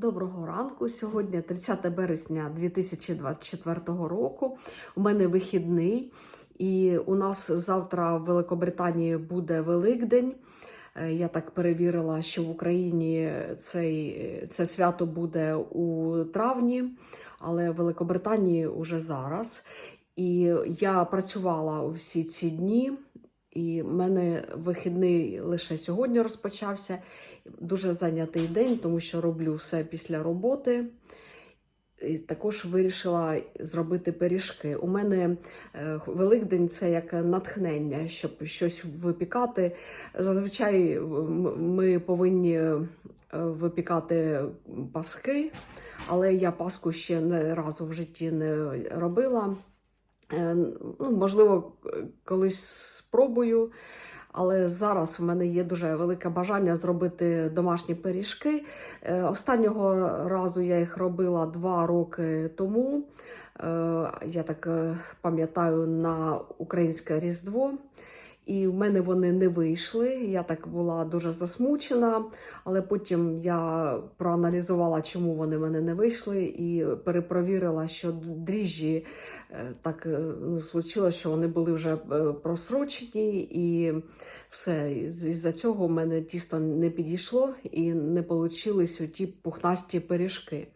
Доброго ранку. Сьогодні 30 березня 2024 року. У мене вихідний, і у нас завтра в Великобританії буде Великдень. Е, Я так перевірила, що в Україні цей, це свято буде у травні, але в Великобританії уже зараз. І я працювала всі ці дні, і в мене вихідний лише сьогодні розпочався. Дуже зайнятий день, тому що роблю все після роботи. І також вирішила зробити пиріжки. У мене е, Великдень це як натхнення, щоб щось випікати. Зазвичай ми повинні е, випікати паски, але я паску ще не разу в житті не робила. Е, Ну, можливо, колись спробую. Але зараз в мене є дуже велике бажання зробити домашні пиріжки. Е, Останнього разу я їх робила два роки тому. Е, Я так е, пам'ятаю на українське Різдво. І в мене вони не вийшли. Я так була дуже засмучена, але потім я проаналізувала, чому вони в мене не вийшли, і перепровірила, що дріжджі е, так е, ну, случилось, що вони були вже е, просрочені, і все. Із-за цього в мене тісто не підійшло і не вийшли ті пухнасті пиріжки.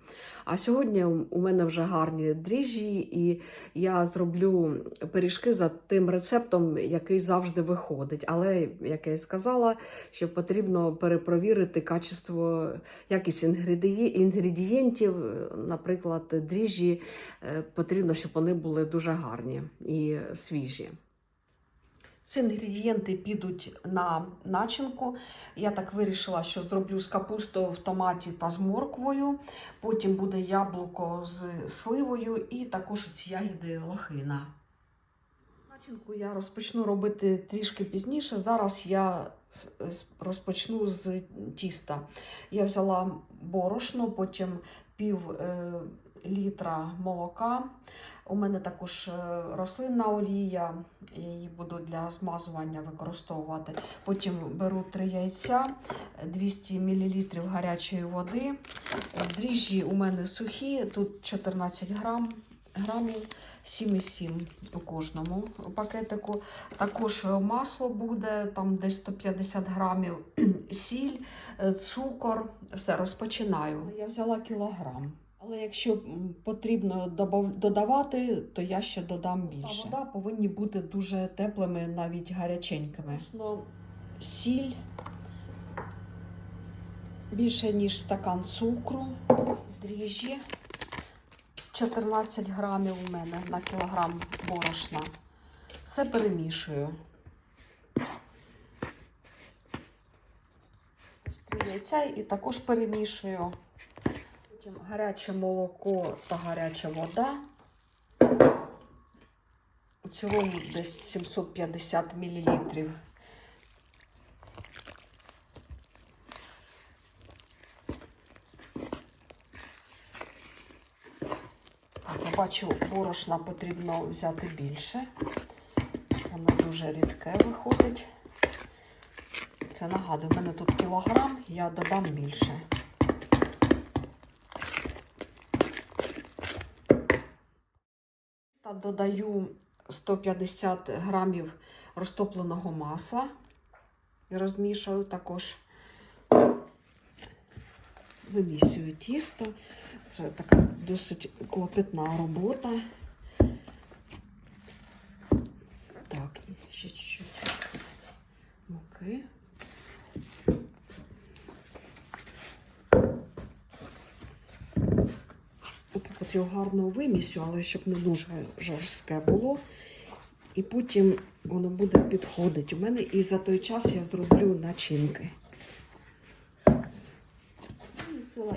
А сьогодні у мене вже гарні дріжджі, і я зроблю пиріжки за тим рецептом, який завжди виходить. Але, як я і сказала, що потрібно перепровірити качество, якість інгредієнтів, наприклад, дріжджі, е, потрібно, щоб вони були дуже гарні і свіжі. Ці інгредієнти підуть на начинку. Я так вирішила, що зроблю з капустою в томаті та з морквою. Потім буде яблуко з сливою і також ці ягіди лохина. Начинку я розпочну робити трішки пізніше. Зараз я розпочну з тіста. Я взяла борошно, потім пів е, літра молока. У мене також е, рослинна олія, я її буду для змазування використовувати. Потім беру 3 яйця, 200 мл гарячої води. Дріжджі у мене сухі, тут 14 грам, грамів, 7,7 у кожному пакетику. Також масло буде, там десь 150 грамів, сіль, е, цукор. Все, розпочинаю. Я взяла кілограм. Але якщо потрібно додавати, то я ще додам більше. Та вода повинні бути дуже теплими, навіть гаряченькими. Сіль більше ніж стакан цукру, дріжджі. 14 грамів у мене на кілограм борошна. Все перемішую. Яйця і також перемішую. Потім гаряче молоко та гаряча вода. У цілому десь 750 мл. Я бачу, борошна потрібно взяти більше. Воно дуже рідке виходить. Це нагадую, в мене тут кілограм, я додам більше. Та Додаю 150 грамів розтопленого масла і розмішую також. Вимісюю тісто. Це така досить клопітна робота. Так, ще чуть-чуть муки. Отак от його гарно вимісю, але щоб не дуже жорстке було. І потім воно буде підходити у мене. І за той час я зроблю начинки.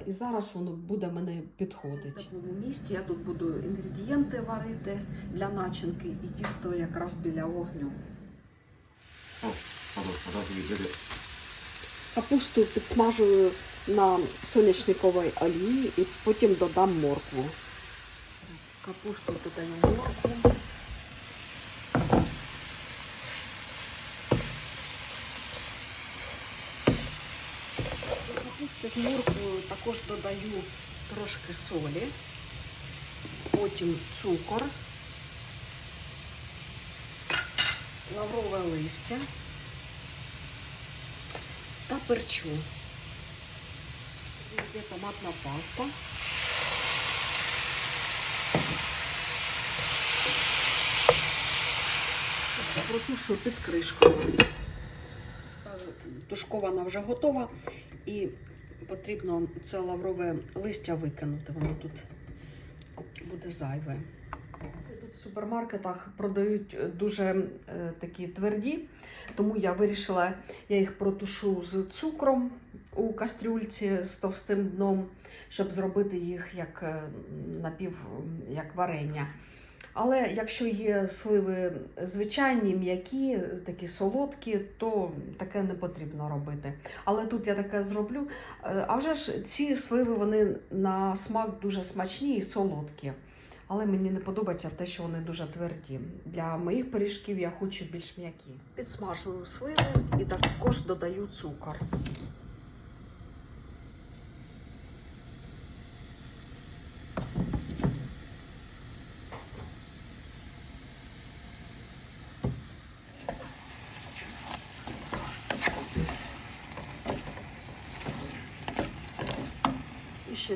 І зараз воно буде мене підходити. В такому місці я тут буду інгредієнти варити для начинки і тісто якраз біля огню. Hold on, I don't think you did it. Капусту підсмажую на соняшниковій олії і потім додам моркву. Капусту додаю моркву. До капусти Під морквою також додаю трошки солі, потім цукор, лаврове листя та перчу. Є томатна паста. Протушую під кришкою. Тушкована вже готова і потрібно це лаврове листя викинути. Воно тут буде зайве. Тут в супермаркетах продають дуже е, такі тверді, тому я вирішила, я їх протушу з цукром у кастрюльці з товстим дном, щоб зробити їх як е, напів як варення. Але якщо є сливи звичайні, м'які, такі солодкі, то таке не потрібно робити. Але тут я таке зроблю. Е, А вже ж ці сливи вони на смак дуже смачні і солодкі. Але мені не подобається те, що вони дуже тверді. Для моїх пиріжків я хочу більш м'які. Підсмажую сливи і також додаю цукор.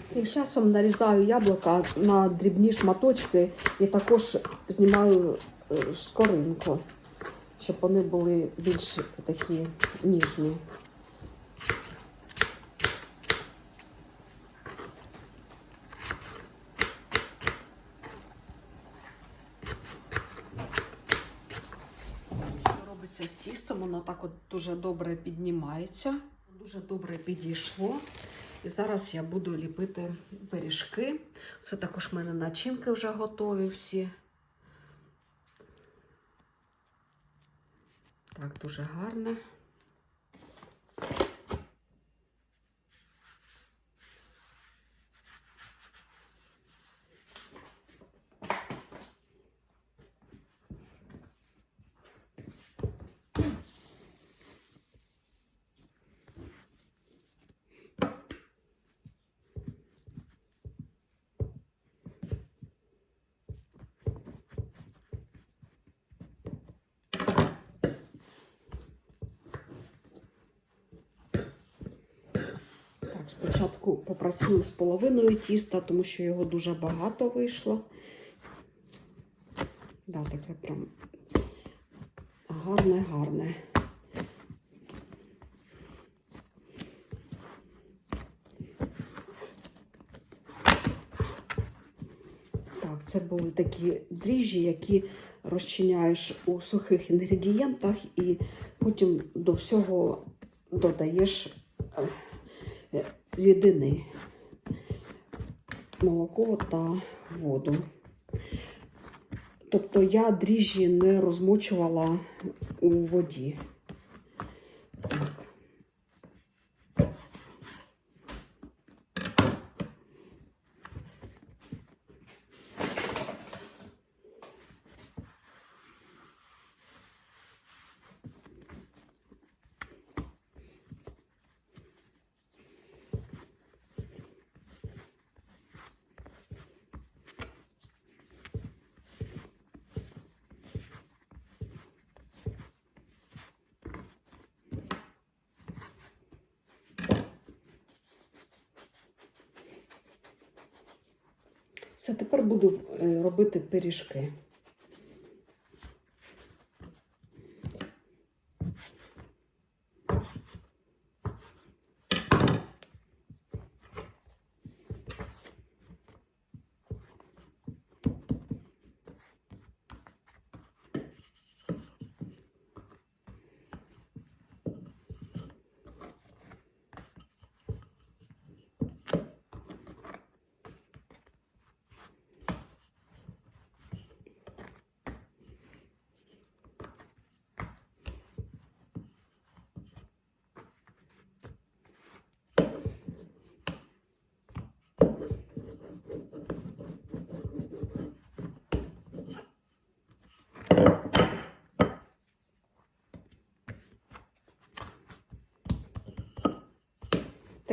Тим часом нарізаю яблука на дрібні шматочки і також знімаю е, скоринку, щоб вони були більш такі ніжні. Робиться з тістом, воно так от дуже добре піднімається, дуже добре підійшло. І зараз я буду ліпити пиріжки. Це також в мене начинки вже готові всі. Так, дуже гарне. Так, спочатку попрацюю з половиною тіста, тому що його дуже багато вийшло. Да, таке прям гарне, гарне. Так, це були такі дріжджі, які розчиняєш у сухих інгредієнтах, і потім до всього додаєш е, рідини, молоко та воду. Тобто я дріжджі не розмочувала у воді. Все, тепер буду е, робити пиріжки.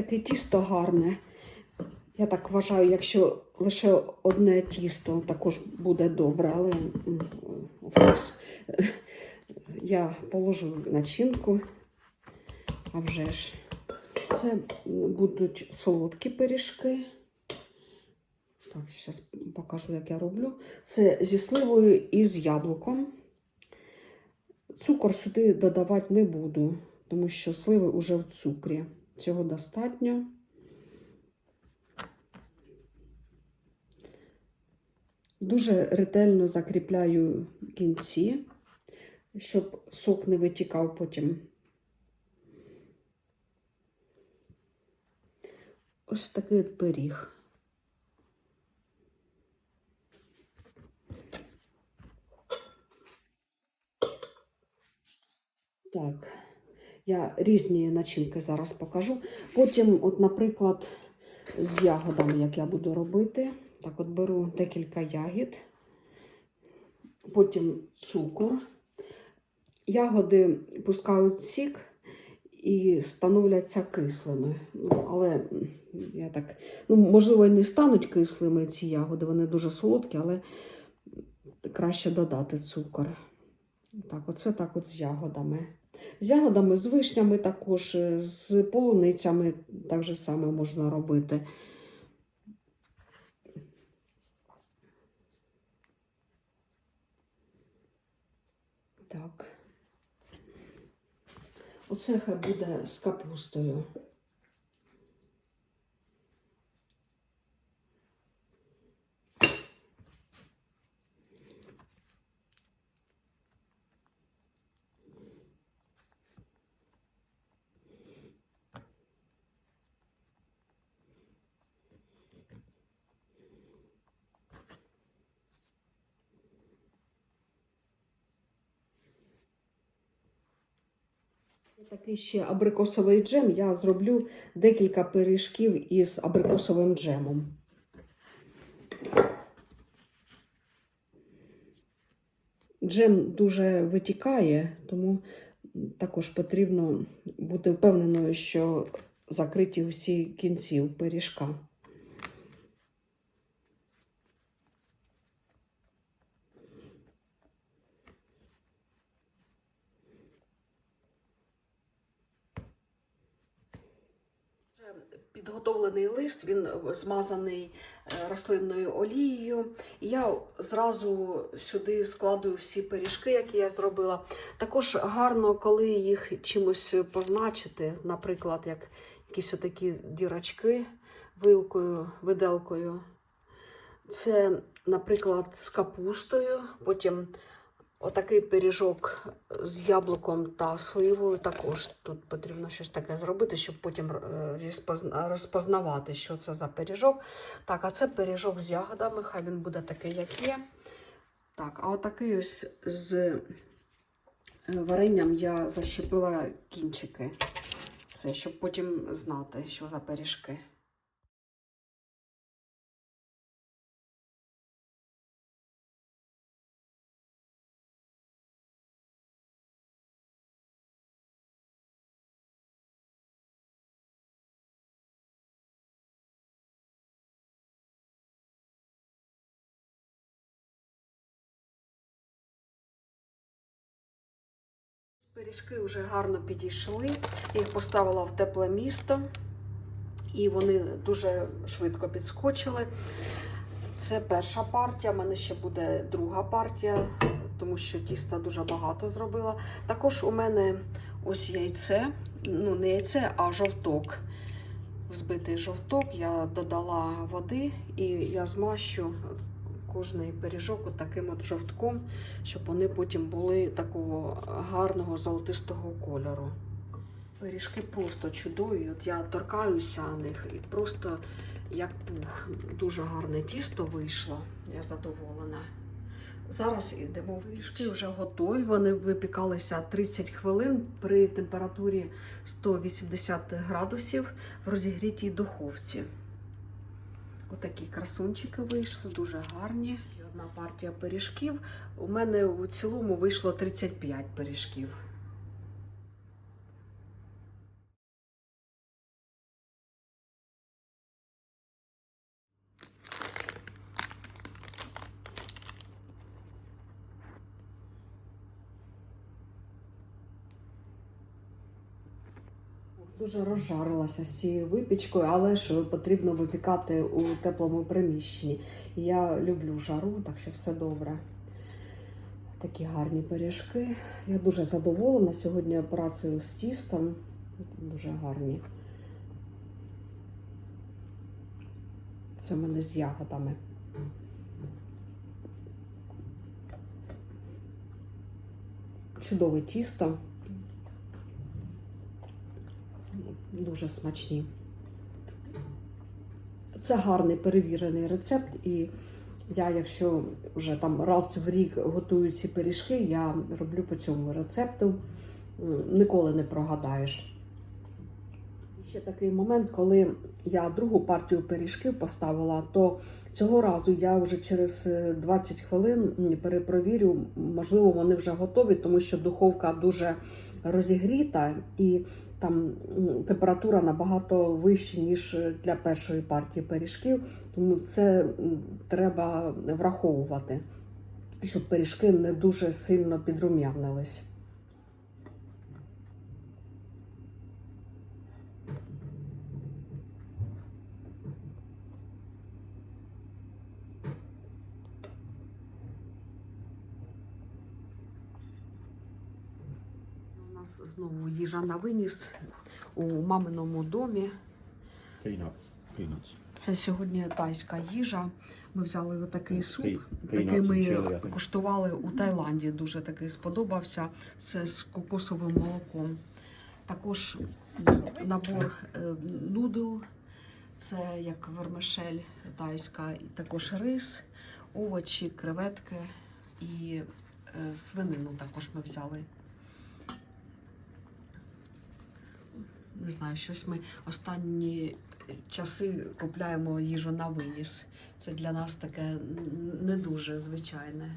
Таке тісто гарне. Я так вважаю, якщо лише одне тісто, також буде добре, але я положу начинку, а вже ж. Це будуть солодкі пиріжки. Так, зараз покажу, як я роблю. Це зі сливою і з яблуком. Цукор сюди додавати не буду, тому що сливи вже в цукрі. Цього достатньо. Дуже ретельно закріпляю кінці, щоб сок не витікав потім. Ось такий пиріг. Так, я різні начинки зараз покажу. Потім, от, наприклад, з ягодами, як я буду робити. Так, от беру декілька ягід, потім цукор. Ягоди пускають сік і становляться кислими. Ну, але я так, ну, можливо, і не стануть кислими ці ягоди, вони дуже солодкі, але краще додати цукор. Так, оце так от з ягодами. З ягодами, з вишнями також, е, з полуницями так же саме можна робити. Так. Оце буде з капустою. Такий ще абрикосовий джем. Я зроблю декілька пиріжків із абрикосовим джемом. Джем дуже витікає, тому також потрібно бути впевненою, що закриті усі кінці у пиріжка. Підготовлений лист, він змазаний е, рослинною олією. Я зразу сюди складую всі пиріжки, які я зробила. Також гарно, коли їх чимось позначити, наприклад, як якісь отакі дірочки вилкою, виделкою. Це, наприклад, з капустою, потім Отакий пиріжок з яблуком та сливою. Також тут потрібно щось таке зробити, щоб потім е, розпознавати, що це за пиріжок. Так, а це пиріжок з ягодами, хай він буде такий, як є. Так, а отакий ось з е, варенням я защепила кінчики. Все, щоб потім знати, що за пиріжки. Пиріжки вже гарно підійшли. Я їх поставила в тепле місто, і вони дуже швидко підскочили. Це перша партія. У мене ще буде друга партія, тому що тіста дуже багато зробила. Також у мене ось яйце, ну не яйце, а жовток. Взбитий жовток. Я додала води і я змащу кожний пиріжок таким от жовтком, щоб вони потім були такого гарного золотистого кольору. Пиріжки просто чудові. От я торкаюся них і просто як пух. Дуже гарне тісто вийшло. Я задоволена. Зараз йдемо в пиріжки вже готові. Вони випікалися 30 хвилин при температурі 180 градусів в розігрітій духовці. Отакі красунчики вийшли, дуже гарні. Одна партія пиріжків. У мене у цілому вийшло 35 пиріжків. Дуже розжарилася з цією випічкою, але ж потрібно випікати у теплому приміщенні. Я люблю жару, так що все добре. Такі гарні пиріжки. Я дуже задоволена сьогодні операцією з тістом. Дуже гарні. Це в мене з ягодами. Чудове тісто. Дуже смачні. Це гарний перевірений рецепт, і я, якщо вже там раз в рік готую ці пиріжки, я роблю по цьому рецепту. Ніколи не прогадаєш. Ще такий момент, коли я другу партію пиріжків поставила, то цього разу я вже через е, 20 хвилин перепровірю, можливо, вони вже готові, тому що духовка дуже розігріта і там температура набагато вища, ніж для першої партії пиріжків, тому це треба враховувати, щоб пиріжки не дуже сильно підрум'янились. У нас знову їжа на виніс у маминому домі. Це сьогодні тайська їжа. Ми взяли такий суп, такий ми куштували у Таїланді. Дуже такий сподобався. Це з кокосовим молоком. Також набор е, нудл. Це як вермишель тайська, і також рис, овочі, креветки і е, свинину також ми взяли. Не знаю, щось ми останні часи купляємо їжу на виніс. Це для нас таке не дуже звичайне.